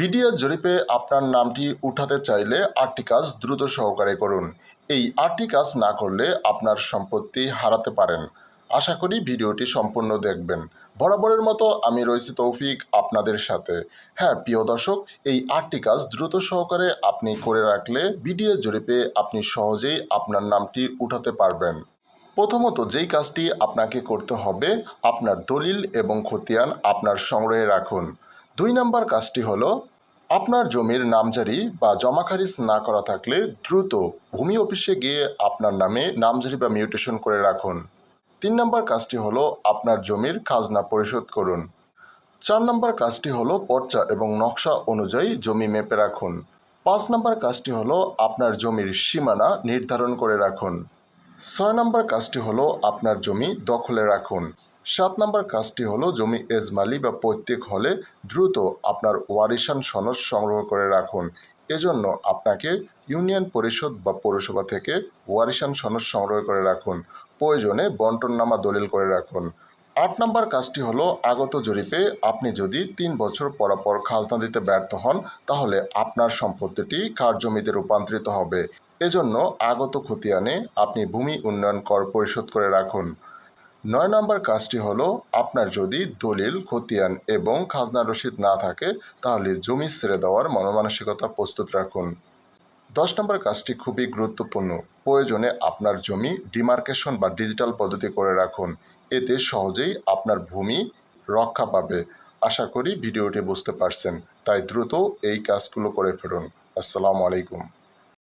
Video জরিপে আপনার নামটি উঠাতে চাইলে আটটি কাজ দ্রুত সহকারে করুন। এই আটটি কাজ না করলে আপনার সম্পত্তি হারাতে পারেন। আশা করি ভিডিওটি সম্পূর্ণ দেখবেন। বরাবরের মতো আমি রয়েছি তৌফিক আপনাদের সাথে। হ্যাঁ প্রিয় দর্শক, এই আটটি কাজ দ্রুত সহকারে আপনি করে রাখলে ভিডিও জরিপে আপনি সহজেই আপনার নামটি উঠাতে পারবেন। প্রথমত যেই কাজটি আপনাকে করতে হবে, আপনার দলিল এবং খতিয়ান আপনার সংগ্রহে রাখুন। দুই নম্বর কাজটি হলো আপনার জমির নামজারি বা জমা খারিজ না করা থাকলে দ্রুত ভূমি অফিসে গিয়ে আপনার নামে নামজারি বা মিউটেশন করে রাখুন। তিন নম্বর কাজটি হলো আপনার জমির খাজনা পরিশোধ করুন। চার নম্বর কাজটি হলো পর্চা এবং নকশা অনুযায়ী জমি মেপে রাখুন। পাঁচ নম্বর কাজটি হলো আপনার জমির সীমানা নির্ধারণ করে রাখুন। ছয় নম্বর কাজটি হলো আপনার জমি দখলে রাখুন। সাত নম্বর কাজটি হলো জমি এজমালি বা পৈতৃক হলে দ্রুত আপনার ওয়ারিশান সনদ সংগ্রহ করে রাখুন। এজন্য আপনাকে ইউনিয়ন পরিষদ বা পৌরসভা থেকে ওয়ারিশান সনদ সংগ্রহ করে রাখুন। প্রয়োজনে বন্টননামা দলিল করে রাখুন। আট নম্বর কাজটি হলো আগত জরিপে আপনি যদি তিন বছর পরপর খাজনা দিতে ব্যর্থ হন, তাহলে আপনার সম্পত্তিটি কার জমিতে রূপান্তরিত হবে। এজন্য আগত খতিয়ানে আপনি ভূমি উন্নয়ন কর পরিশোধ করে রাখুন। নয় নম্বর কাজটি হলো আপনার যদি দলিল, খতিয়ান এবং খাজনা রসিদ না থাকে, তাহলে জমি ছেড়ে দেওয়ার মনোমানসিকতা প্রস্তুত রাখুন। দশ নম্বর কাজটি খুবই গুরুত্বপূর্ণ। প্রয়োজনে আপনার জমি ডিমার্কেশন বা ডিজিটাল পদ্ধতি করে রাখুন। এতে সহজেই আপনার ভূমি রক্ষা পাবে। আশা করি ভিডিওটি বুঝতে পারছেন। তাই দ্রুত এই কাজগুলো করে ফেলুন। আসসালামু আলাইকুম।